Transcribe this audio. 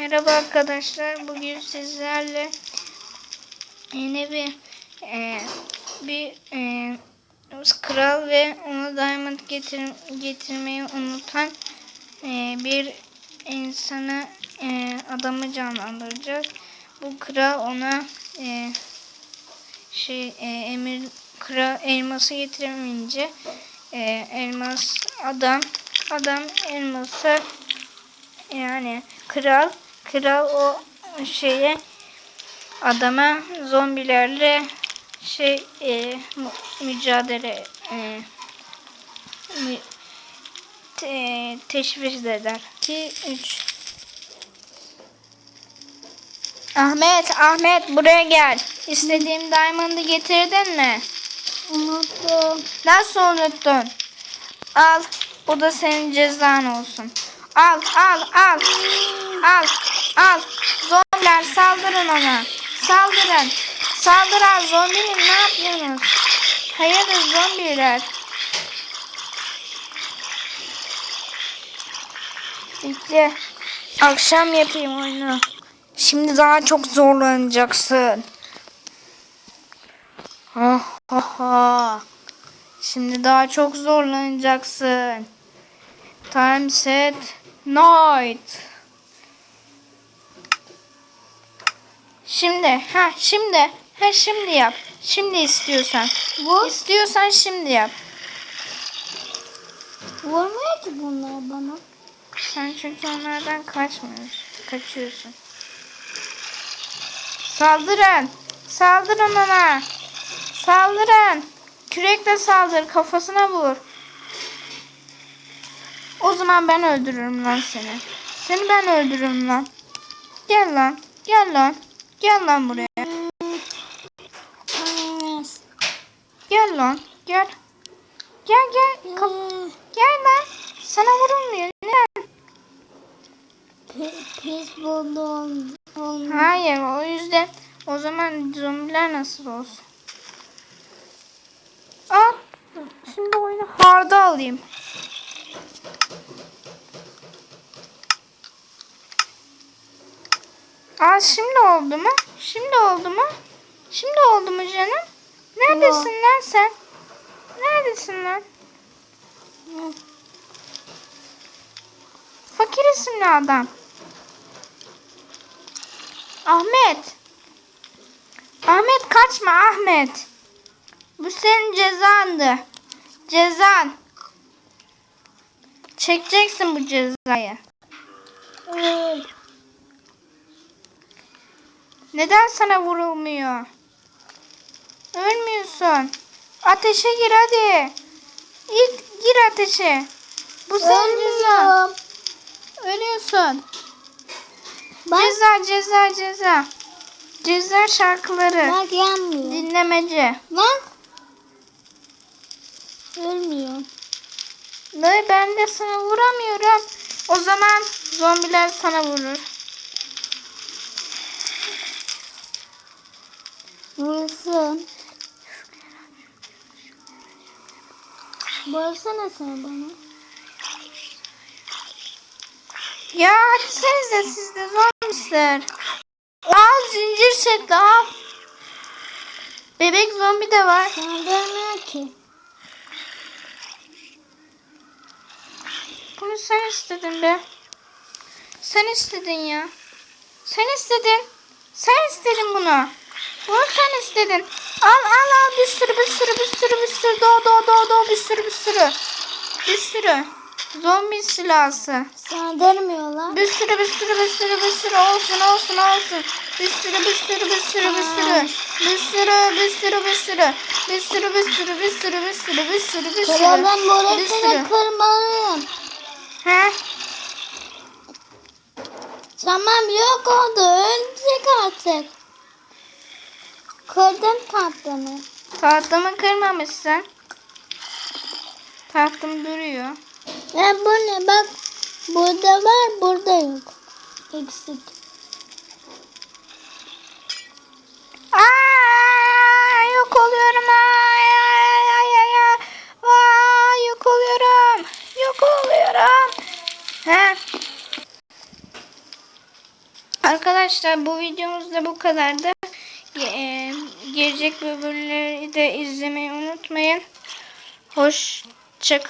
Merhaba arkadaşlar. Bugün sizlerle yeni bir e, bir e, kral ve onu diamond getir, getirmeyi unutan e, bir insanı e, adamı canlandıracak. Bu kral ona e, şey e, emir kral elması getiremeyince e, elmas adam adam elması yani kral kral o şeye adama zombilerle şey e, mücadele e, mü- te- teşvik eder. 2 3 Ahmet, Ahmet buraya gel. İstediğim diamond'ı getirdin mi? Unuttum. Nasıl unuttun? Al. Bu da senin cezan olsun. Al, al, al. Al, al. Zombiler saldırın ona. Saldırın. Saldıran zombiler ne yapıyorsunuz? Hayırdır zombiler? Bekle. Akşam yapayım oyunu. Şimdi daha çok zorlanacaksın. Ha ha ha. Şimdi daha çok zorlanacaksın. Time set night. Şimdi, ha şimdi, ha şimdi yap. Şimdi istiyorsan. Bu İstiyorsan şimdi yap. vurmuyor ki bunlar bana. Sen çünkü onlardan kaçmıyorsun. Kaçıyorsun. Saldırın. Saldırın ona. Saldırın. Kürekle saldır. Kafasına vur. O zaman ben öldürürüm lan seni. Seni ben öldürürüm lan. Gel lan. Gel lan. Gel lan buraya. Gel lan. Gel. Gel gel. Kaf- gel lan. Sana vurulmuyor. Ne? P- Pis buldum. Hayır o yüzden o zaman zombiler nasıl olsun? Al. Şimdi oyunu harda alayım. Aa şimdi oldu mu? Şimdi oldu mu? Şimdi oldu mu canım? Neredesin lan sen? Neredesin lan? Fakir isimli adam. Ahmet. Ahmet kaçma Ahmet. Bu senin cezandı. Cezan. Çekeceksin bu cezayı. Öl. Neden sana vurulmuyor? Ölmüyorsun. Ateşe gir hadi. Gir, gir ateşe. Bu senin cezan. Ölüyorsun. Bak, Ceza ceza ceza. Ceza şarkıları. bak yanmıyor. Dinlemece. Bak. Ölmüyor. Ne ben de sana vuramıyorum. O zaman zombiler sana vurur. Vursun. Vursana sen bana. Ya hadi siz de de zombiler. Al zincir al. Bebek zombi de var. Saldırmıyor ki. Bunu sen istedin be. Sen istedin ya. Sen istedin. Sen istedin bunu. Bunu sen istedin. Al al al bir sürü bir sürü bir sürü bir sürü. Do do do do bir sürü bir sürü. Bir sürü. Zombi silahı. Saldırmıyorlar. Bir sürü bir sürü bir sürü bir sürü olsun olsun olsun. Bir sürü bir sürü bir sürü bir sürü. Bir sürü bir sürü bir sürü. Bir sürü bir sürü bir sürü bir sürü bir sürü bir sürü. Kralın Bir moresini sürü. kırmalıyım. He? Tamam yok oldu. Ölecek artık. Kırdım tatlını. Tahtımı kırmamışsın. Tahtım duruyor. Ya bu ne bak. Burada var burada yok. Eksik. Aa, yok oluyorum. Ay, ay, ay, ay, ay. Aa, yok oluyorum. Yok oluyorum. He? Arkadaşlar bu videomuz da bu kadardı. Ge- gelecek bölümleri de izlemeyi unutmayın. Hoşça